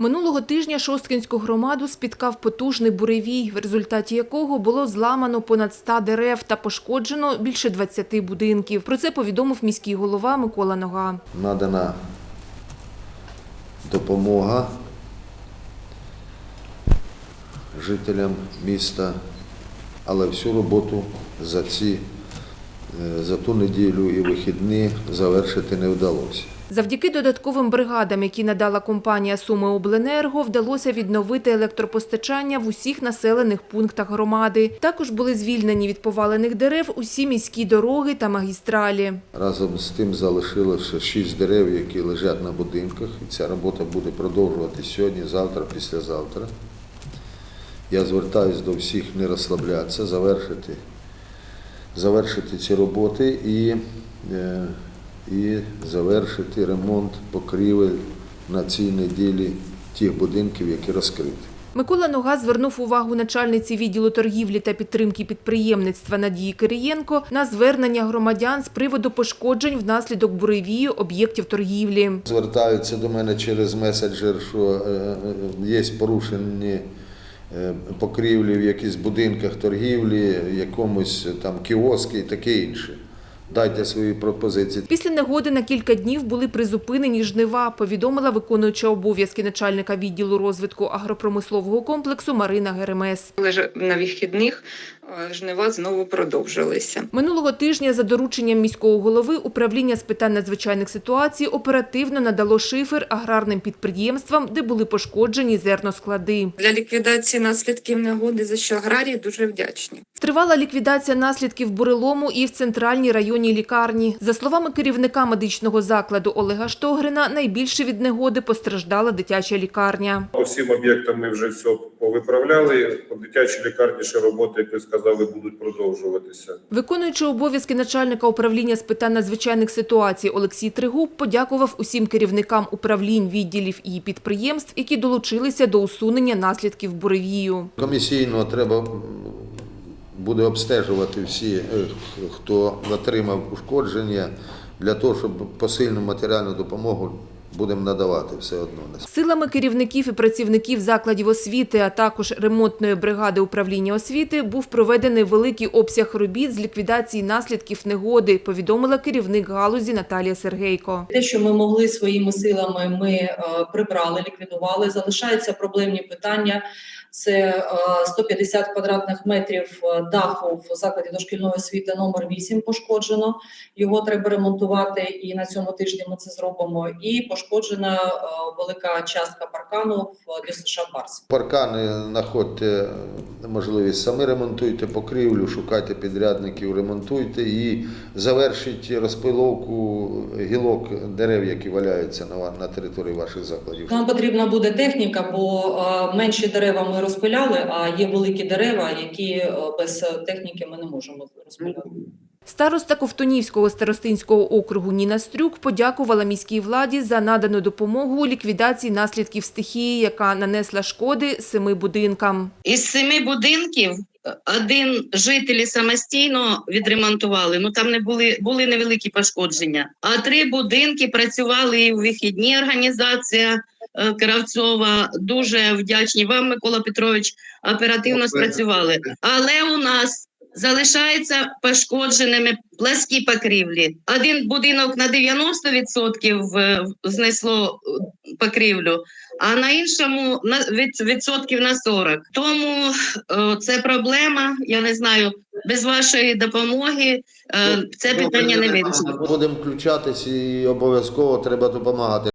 Минулого тижня Шосткинську громаду спіткав потужний буревій, в результаті якого було зламано понад 100 дерев та пошкоджено більше 20 будинків. Про це повідомив міський голова Микола Нога. надана допомога жителям міста, але всю роботу за ці за ту неділю і вихідні завершити не вдалося. Завдяки додатковим бригадам, які надала компанія Суми Обленерго, вдалося відновити електропостачання в усіх населених пунктах громади. Також були звільнені від повалених дерев усі міські дороги та магістралі. Разом з тим залишилося шість дерев, які лежать на будинках, і ця робота буде продовжуватися сьогодні, завтра, післязавтра. Я звертаюся до всіх не розслаблятися, завершити, завершити ці роботи і, е, і завершити ремонт покрівель на цій неділі тих будинків, які розкриті. Микола Нога звернув увагу начальниці відділу торгівлі та підтримки підприємництва Надії Кирієнко на звернення громадян з приводу пошкоджень внаслідок буревію об'єктів торгівлі. Звертаються до мене через меседжер, що е, е, є порушені е, покрівлі в якихось будинках торгівлі, якомусь е, там кіоски і таке інше. Дайте свої пропозиції. Після негоди на кілька днів були призупинені жнива, повідомила виконуюча обов'язки начальника відділу розвитку агропромислового комплексу Марина Геремес. Але на вихідних е, жнива знову продовжилися. Минулого тижня за дорученням міського голови управління з питань надзвичайних ситуацій оперативно надало шифер аграрним підприємствам, де були пошкоджені зерносклади. Для ліквідації наслідків негоди, за що аграрії дуже вдячні. Тривала ліквідація наслідків бурелому і в центральній районній лікарні. За словами керівника медичного закладу Олега Штогрина, найбільше від негоди постраждала дитяча лікарня. По всім об'єктам ми вже все повиправляли. По дитячій лікарні ще роботи, як ви сказали, будуть продовжуватися. Виконуючи обов'язки начальника управління з питань надзвичайних ситуацій Олексій Тригуб подякував усім керівникам управлінь, відділів і підприємств, які долучилися до усунення наслідків буревію. Комісійно треба буде обстежувати всі, е, хто отримав ушкодження, для того, щоб посильну матеріальну допомогу будемо надавати все одно. Силами керівників і працівників закладів освіти, а також ремонтної бригади управління освіти був проведений великий обсяг робіт з ліквідації наслідків негоди, повідомила керівник галузі Наталія Сергейко. Те, що ми могли своїми силами, ми е, прибрали, ліквідували. Залишаються проблемні питання. Це е, 150 квадратних метрів е, даху в закладі дошкільної освіти номер 8 пошкоджено. Його треба ремонтувати, і на цьому тижні ми це зробимо. І пошкоджена е, велика частка паркану в ДЮСШ Барс. Паркани знаходьте можливість самі ремонтуйте покрівлю, шукайте підрядників, ремонтуйте і завершіть розпиловку гілок дерев, які валяються на, на території ваших закладів. Нам потрібна буде техніка, бо е, менші дерева ми розпиляли, а є великі дерева, які е, без техніки ми не можемо розпиляти. Староста Ковтунівського старостинського округу Ніна Стрюк подякувала міській владі за надану допомогу у ліквідації наслідків стихії, яка нанесла шкоди семи будинкам. Із семи будинків е, один жителі самостійно відремонтували. Ну там не були були невеликі пошкодження. А три будинки працювали і в вихідні. Організація е, Кравцова. Дуже вдячні вам, Микола Петрович. Оперативно спрацювали. Але у нас залишаються пошкодженими пласкі покрівлі. Один будинок на 90% е, знесло е, покрівлю, а на іншому на від, відсотків на 40. Тому е, це проблема. Я не знаю, без вашої допомоги це питання не вирішено. Будемо включатись і обов'язково треба допомагати.